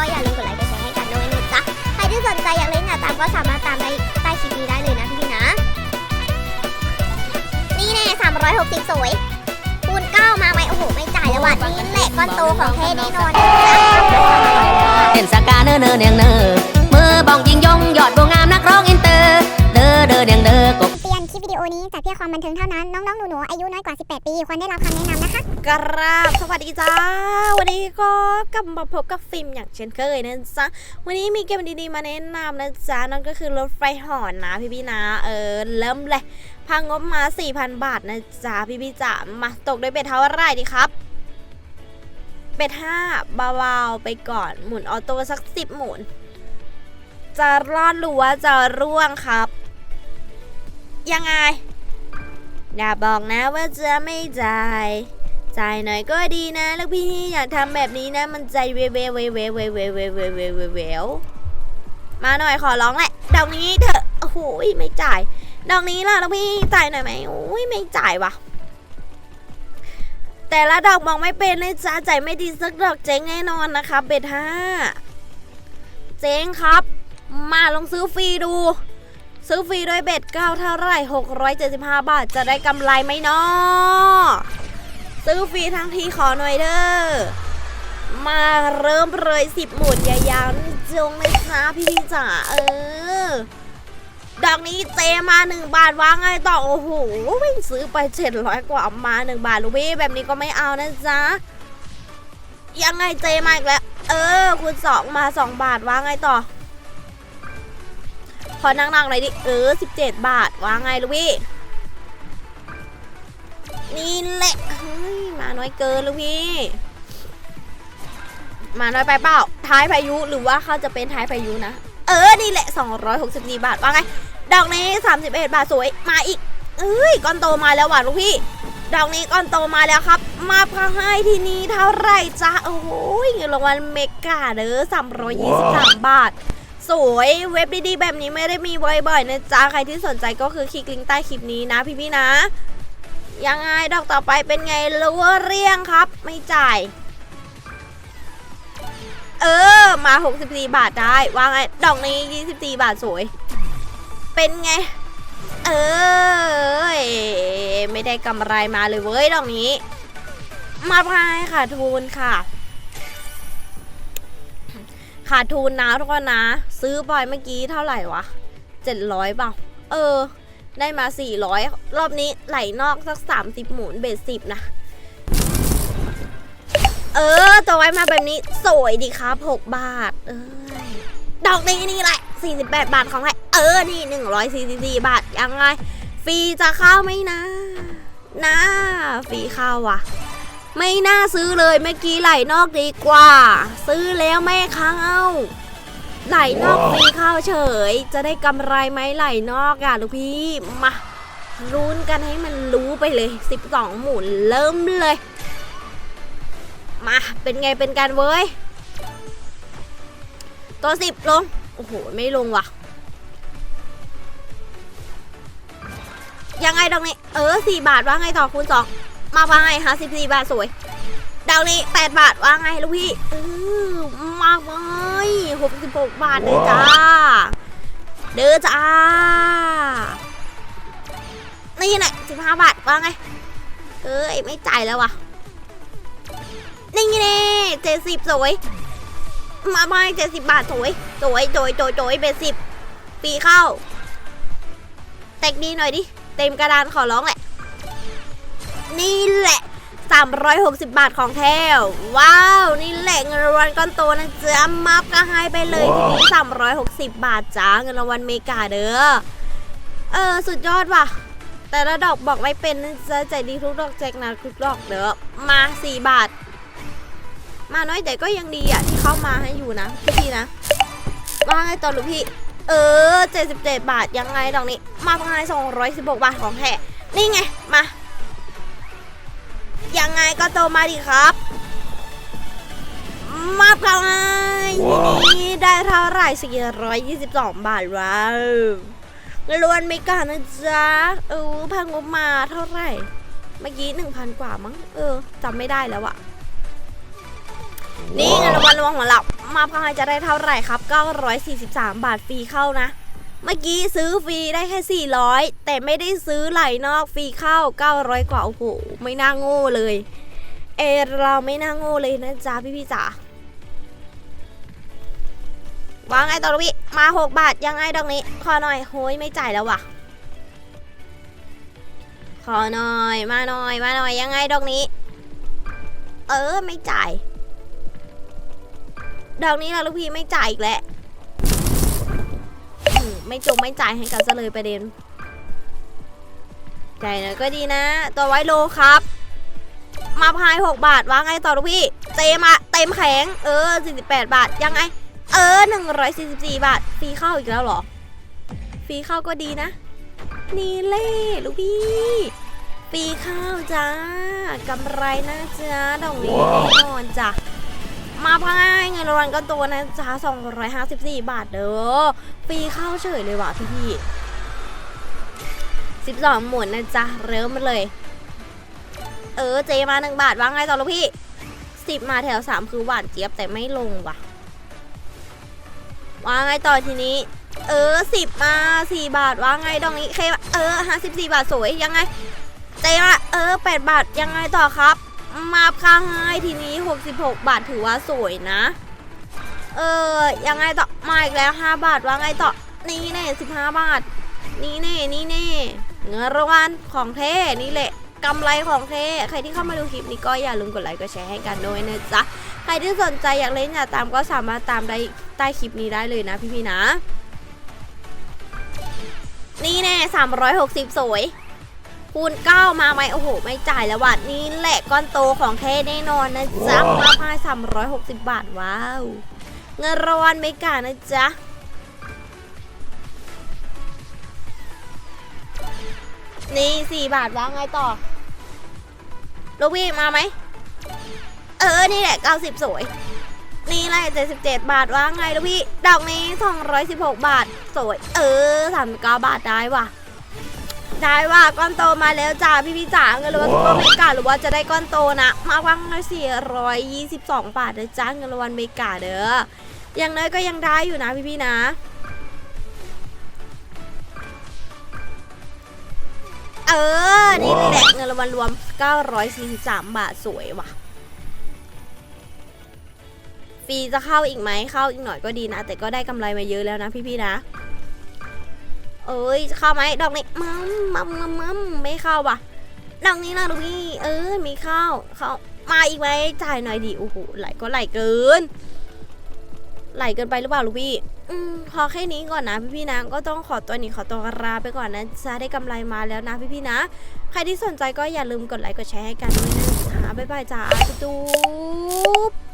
ก็อย่าลืมกดไลค์กดแชร์ให้กันด้วยนะจ๊ะใครที่สนใจอยากเล่นอยากตามก็สามารถตามได้ใต้คลิปนี้ได้เลยนะพี่นะ นี่แน่360 สวยคูณ9มาไหมโอ้โหไม่จ่ายแล้วว่ะนี่แหละก้อนโตของเท่แน่นอนนะจ๊ะเห็นสกาเนอเนอเนียงเนอมือบองยิงยงย โอนี้จัดเพื่อความบันเทิงเท่านั้น น้องๆ หนูๆ อายุน้อยกว่า 18 ปี ควรได้รับคำแนะนำนะคะ กราบสวัสดีจ้า วันนี้ก็กลับมาพบกับฟิล์มอย่างเช่นเคยนะจ๊ะ วันนี้มีเกมดีๆ มาแนะนำนะจ๊ะ นั่นก็คือรถไฟหอนนะพี่พี่นะ เออ เริ่มเลย พังงบมา 4,000 บาทนะจ๊ะ พี่พี่จ๋า มาตกด้วยเบ็ดเท่าไรดีครับ เบ็ดห้าเบาๆไปก่อน หมุนออโต้สักสิบหมุน จะรอดหรือว่าจะร่วงครับ ยังไง อย่าบอกนะว่าจะไม่จ่าย จ่ายหน่อยก็ดีนะล้วพี่อยากทำแบบนี้นะ มันใจเวเวเวเวเวเวเวเวเวเวเววมาหน่อยขอร้องแหละดอกนี้เถอะโอ้โหไม่จ่ายดอกนี้ล่ะล้วพี่จ่ายหน่อยไหมโอ้ยไม่จ่ายว่ะแต่ละดอกมองไม่เป็นเลยจ้าจ่ายไม่ดีสักดอกเจ๊งแน่นอนนะคะเบ็ดห้าเจ๊งครับ มาลองซื้อฟรีดู ซื้อฟรีด้วยเบ็ดเก้าเท่าไหร่ 675 บาทจะได้กำไรไหมเนาะซื้อฟรีทั้งทีขอหน่อยเด้อมาเริ่มเลยสิบหมุนยาวๆนี่จงเลยจ้าพี่พี่จ๋าเออ ดอกนี้เจมา1บาทว่าไงต่อโอ้โหวิ่งซื้อไป700กว่ามา1บาทลูกพี่แบบนี้ก็ไม่เอานะจ๊ะยังไงเจมาอีกแล้ว เออ คุณสองมา2บาทว่าไงต่อ ขอนั่งๆหน่อยดิ เออ 17 บาท ว่าไงลูกพี่ นี่แหละเฮ้ยมาน้อยเกินลูกพี่ มาน้อยไปเปล่า ท้ายพายุหรือว่าเขาจะเป็นท้ายพายุนะ เออ นี่แหละ 264 บาท ว่าไง ดอกนี้ 31 บาทสวย มาอีก เอ้ย ก้อนโตมาแล้วว่ะลูกพี่ ดอกนี้ก้อนโตมาแล้วครับ มาพังให้ที่นี้เท่าไหร่จ๊ะโอ้โหเงินรางวัลเมกาเด้อ323 บาท สวยเว็บดีๆแบบนี้ไม่ได้มีบ่อยๆนะจ๊ะ ใครที่สนใจก็คือคลิกลิงก์ใต้คลิปนี้นะพี่ๆนะ ยังไงดอกต่อไปเป็นไงรู้ว่าเรียงครับ ไม่จ่าย เออ มา 64 บาทได้ว่าไงดอกนี้ 24 บาทสวย เป็นไง เออไม่ได้กำไรมาเลยเว้ยดอกนี้ มาพายค่ะทุนค่ะ ขาดทุนนะทุกคนนะ ซื้อปล่อยเมื่อกี้เท่าไหร่วะ700เปล่าเออ ได้มา400รอบนี้ไหลนอกสัก30หมุนเบสสิบนะ เออตัวไว้มาแบบนี้สวยดีครับ6บาท เอ้ยดอกนี้นี่แหละ48บแปดบาทของใครเออ นี่144บสี่บาทยังไงฟรีจะเข้าไหมนะ นะฟรีเข้าว่ะ ไม่น่าซื้อเลยเมื่อกี้ไหลนอกดีกว่า ซื้อแล้วไม่เข้าไหลนอกฟรีเข้าเฉย จะได้กำไรไหมไหลนอกอะลูกพี่มาลุ้นกันให้มันรู้ไปเลย 12 หมุนเริ่มเลย มาเป็นไงเป็นการเว้ย ตัวสิบลง โอ้โห ไม่ลงว่ะ ยังไงดอกนี้ เออสี่บาทว่าไงต่อคูณสอง มาว่าไงฮะสิบสี่บาทสวย ดาวนี้แปดบาทว่าไงลูกพี่เออมากไปหกสิบหกบาทเลยจ้า เด้อจ้า นี่แหละสิบห้าบาทว่าไง เอ้ยไม่จ่ายแล้วว่ะนี่แน่เจ็ดสิบสวย มาไม่เจ็ดสิบบาทสวย สวยโจยโจยโจยเบ็ดสิบปีเข้า แตกดีหน่อยดิ เต็มกระดานขอร้องแหละ นี่แหละ 360 บาทของแท้ว้าว นี่แหละเงินรางวัลก้อนโตนะจ๊ะมับก็ให้ไปเลยทีนี้360 บาทจ้าเงินรางวัลเมกาเด้อเออ สุดยอดว่ะ แต่ละดอกบอกไม่เป็นนะจะใจดีทุกดอกแจกนะทุกดอกเด้อมา 4 บาท มาน้อยแต่ก็ยังดีอะ ที่เข้ามาให้อยู่นะ พี่ๆนะว่าไงต่อลูกพี่เออ 77 บาทยังไงดอกนี้ มาพังไง216 บาทของแท้นี่ไง มา ยังไงก็โตมาดิครับ มาพังไงนี่ได้เท่าไหร่422 บาทว้าวเงินล้วนไม่กันนะจ๊ะ เออพังงบมาเท่าไหร่ เมื่อกี้1,000กว่ามั้ง เออจำไม่ได้แล้วอะนี่เงินรางวัลรวมของเรามาพายจะได้เท่าไหร่ครับ 943 บาทฟรีเข้านะ เมื่อกี้ซื้อฟรีได้แค่ 400 แต่ไม่ได้ซื้อไหลนอกฟรีเข้า 900 กว่า โอ้โห ไม่น่าโง่เลย เอเราไม่น่าโง่เลยนะจ๊ะพี่พี่จ๋าว่าไงตอลวิมา 6 บาท ยังไงดอกนี้ ขอหน่อยโฮ้ยไม่จ่ายแล้วว่ะขอหน่อย มาหน่อย มาหน่อย ยังไงดอกนี้ เออ ไม่จ่าย ดอกนี้นะลูกพี่ไม่จ่ายอีกแล้ว ไม่จงไม่จ่ายให้กันซะเลยประเด็นจ่ายหน่อยก็ดีนะ ตัวไว้โลครับ มาพาย 6 บาทว่าไงต่อลูกพี่เจมาเต็มแข็ง เออ 48 บาท ยังไง เออ 144 บาท ฟรีเข้าอีกแล้วเหรอ ฟรีเข้าก็ดีนะ นี่เล่ลูกพี่ฟรีข้าวจ้ากำไรนะจ๊ะดอกนี้แน่นอนจ้ะ มาพายเงินรางวัลก็โตนะจ๊ะ254 บาทเด้อฟรีข้าวเฉยเลยว่ะพี่พี่12หมุนนะจ๊ะ เริ่มมาเลย เออเจมา1บาทว่าไงต่อลูกพี่10มาแถว3คือหวานเจี๊ยบแต่ไม่ลงว่ะว่าไงต่อทีนี้ เออ10มา4บาทว่าไงดอกนี้เคเออ54บาทสวยยังไง เจมาเออ8บาทยังไงต่อครับ มาค่าให้ทีนี้ 66 บาทถือว่าสวยนะ เออยังไงต่อ มาอีกแล้ว 5 บาทว่าไงต่อ นี่แน่15 บาท นี่แน่นี่แน่เงินรางวัลของเท่นี่แหละกำไรของเท่ใครที่เข้ามาดูคลิปนี้ก็อย่าลืมกดไลค์กดแชร์ให้กันด้วยนะจ๊ะ ใครที่สนใจอยากเล่นอยากตามก็สามารถตามได้ใต้คลิปนี้ได้เลยนะพี่ๆนะ นี่แน่360 สวย คูณ9มาไหมโอ้โห ไม่จ่ายแล้วว่ะนี่แหละก้อนโตของแท้แน่นอนนะจ๊ะมาพาย360บาท ว้าว เงินรางวัลไม่กานะจ๊ะนี่4บาทว่าไงต่อลูกพี่มาไหม เออ นี่แหละ90สวย นี่แหละ77บาทว่าไงลูกพี่ ดอกนี้216บาท สวย เออ39บาทได้ว่ะ ได้ว่าก้อนโตมาแล้วจ้าพี่พี่จ๋าเงินรางวัลซุปเปอร์เมกาหรือว่าจะได้ก้อนโตนะมาวังละสี่ร้อยยี่สิบสองบาทนะจ้าเงินรางวัลเมกาเด้ออย่างน้อยก็ยังได้อยู่นะพี่พี่ๆนะเออ นี่แหละเงินรางวัลรวม 943 บาทสวยว่ะ ฟรีจะเข้าอีกไหมเข้าอีกหน่อยก็ดีนะ แต่ก็ได้กำไรมาเยอะแล้วนะพี่ๆนะ เอ้ยเข้าไหมดอกนี้มัมมัมมัมมัมไม่เข้าว่ะดอกนี้นะลูกพี่เออมีเข้าเข้ามาอีกไหมจ่ายหน่อยดิโอ้โหไหลก็ไหลเกิน ไหลเกินไปหรือเปล่าลูกพี่พอแค่นี้ก่อนนะพี่พี่นะก็ต้องขอตัวหนี้ขอตัวลาไปก่อนนะจะได้กำไรมาแล้วนะพี่พี่นะ ใครที่สนใจก็อย่าลืมกดไลค์กดแชร์ให้กันด้วยนะจ๊ะบ๊ายบายจ้าจุ๊บ